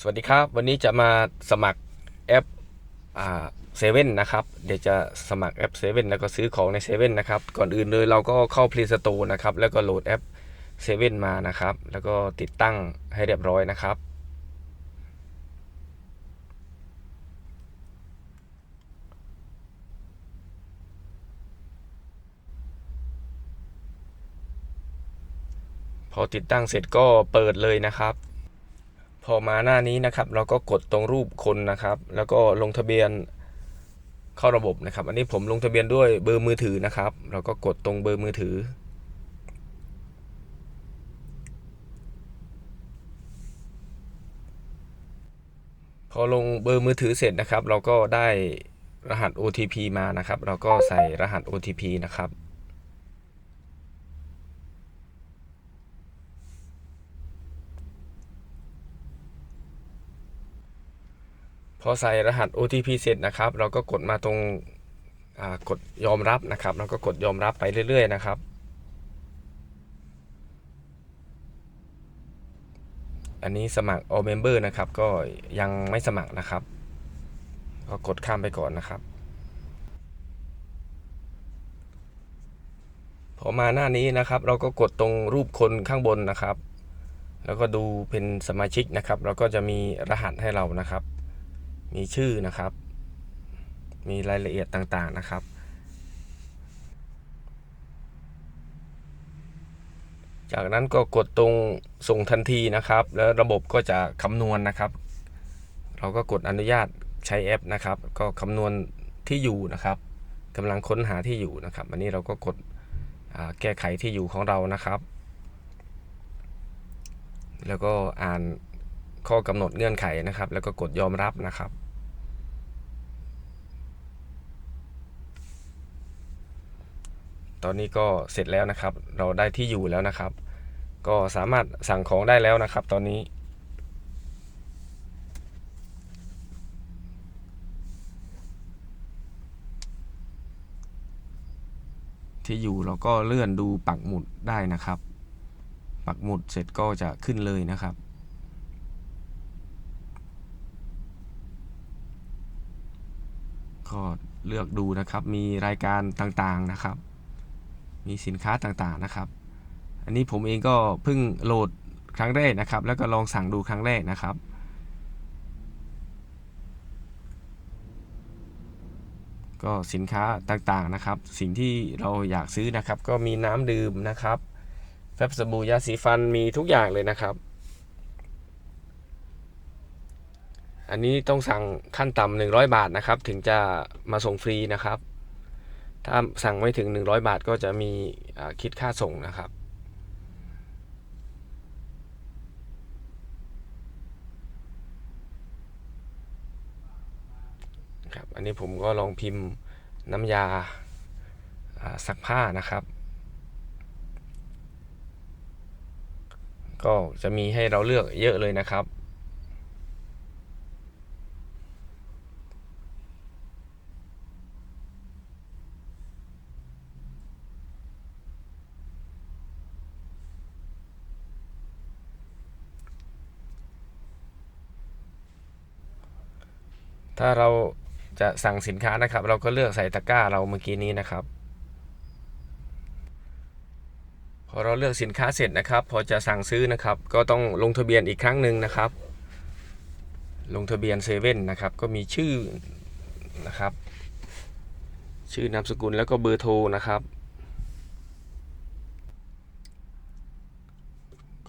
สวัสดีครับ วันนี้จะมาสมัครแอปอ่าเซเว่นนะครับ เดี๋ยวจะสมัครแอปเซเว่นแล้วก็ซื้อของในเซเว่นนะครับ ก่อนอื่นเลยเราก็เข้า Play Store นะครับ แล้วก็โหลดแอปเซเว่นมานะครับ แล้วก็ติดตั้งให้เรียบร้อยนะครับ พอติดตั้งเสร็จก็เปิดเลยนะครับ พอมาหน้านี้นะครับ เราก็กดตรงรูปคนนะครับ แล้วก็ลงทะเบียนเข้าระบบนะครับ อันนี้ผมลงทะเบียนด้วยเบอร์มือถือนะครับ เราก็กดตรงเบอร์มือถือ พอลงเบอร์มือถือเสร็จนะครับ เราก็ได้รหัส OTP มานะครับ เราก็ใส่รหัส OTP นะครับ อใส่รหัส OTP เสร็จนะครับ เราก็กดมาตรงกดยอมรับนะครับ เราก็กดยอมรับไปเรื่อย ๆ นะครับ อันนี้สมัคร all member นะครับ ก็ยังไม่สมัครนะครับ ก็กดข้ามไปก่อนนะครับ พอมาหน้านี้นะครับ เราก็กดตรงรูปคนข้างบนนะครับ แล้วก็ดูเป็นสมาชิกนะครับ เราก็จะมีรหัสให้เรานะครับ มีชื่อนะครับ มีรายละเอียดต่างๆนะครับ จากนั้นก็กดตรงส่งทันทีนะครับ แล้วระบบก็จะคำนวณนะครับ เราก็กดอนุญาตใช้แอปนะครับ ก็คำนวณที่อยู่นะครับกำลังค้นหาที่อยู่นะครับอันนี้เราก็กดแก้ไขที่อยู่ของเรานะครับ แล้วก็อ่าน ข้อกำหนดเงื่อนไขนะครับ แล้วก็กดยอมรับนะครับ ตอนนี้ก็เสร็จแล้วนะครับ เราได้ที่อยู่แล้วนะครับ ก็สามารถสั่งของได้แล้วนะครับ ตอนนี้ที่อยู่เราก็เลื่อนดูปักหมุดได้นะครับ ปักหมุดเสร็จก็จะขึ้นเลยนะครับ ก็เลือกดูนะครับ มีรายการต่างๆนะครับ มีสินค้าต่างๆนะครับ อันนี้ผมเองก็เพิ่งโหลดครั้งแรกนะครับ แล้วก็ลองสั่งดูครั้งแรกนะครับ ก็สินค้าต่างๆนะครับ สิ่งที่เราอยากซื้อนะครับ ก็มีน้ำดื่มนะครับ แฟบสบู่ยาสีฟันมีทุกอย่างเลยนะครับ อันนี้ต้องสั่งขั้นต่ำ100บาทนะครับ ถึงจะมาส่งฟรีนะครับ ถ้าสั่งไม่ถึง100บาทก็จะมีคิดค่าส่งนะครับ ครับ อันนี้ผมก็ลองพิมพ์น้ำยาซักผ้านะครับ ก็จะมีให้เราเลือกเยอะเลยนะครับ ถ้าเราจะสั่งสินค้านะครับ เราก็เลือกใส่ตะกร้าเราเมื่อกี้นี้นะครับ พอเราเลือกสินค้าเสร็จนะครับ พอจะสั่งซื้อนะครับ ก็ต้องลงทะเบียนอีกครั้งหนึ่งนะครับ ลงทะเบียนเซเว่นนะครับ ก็มีชื่อนะครับ ชื่อนามสกุลแล้วก็เบอร์โทรนะครับ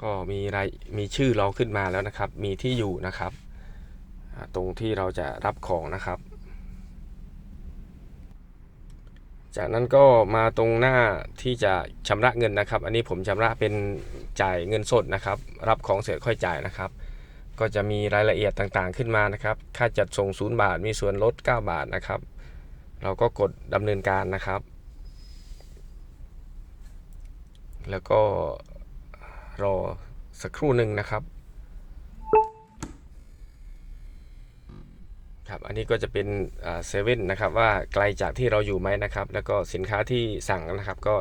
ก็มีรายมีชื่อเราขึ้นมาแล้วนะครับ มีที่อยู่นะครับ ตรงที่เราจะรับของนะครับ จากนั้นก็มาตรงหน้าที่จะชำระเงินนะครับ อันนี้ผมชำระเป็นจ่ายเงินสดนะครับ รับของเสร็จค่อยจ่ายนะครับ ก็จะมีรายละเอียดต่างๆขึ้นมานะครับ ค่าจัดส่ง 0 บาท มีส่วนลด 9 บาทนะครับ เราก็กดดำเนินการนะครับ แล้วก็รอสักครู่หนึ่งนะครับ ครับอันนี้ก็จะเป็นเซเว่นนะครับว่าไกลจากที่เราอยู่ไหมนะครับ แล้วก็สินค้าที่สั่งนะครับก็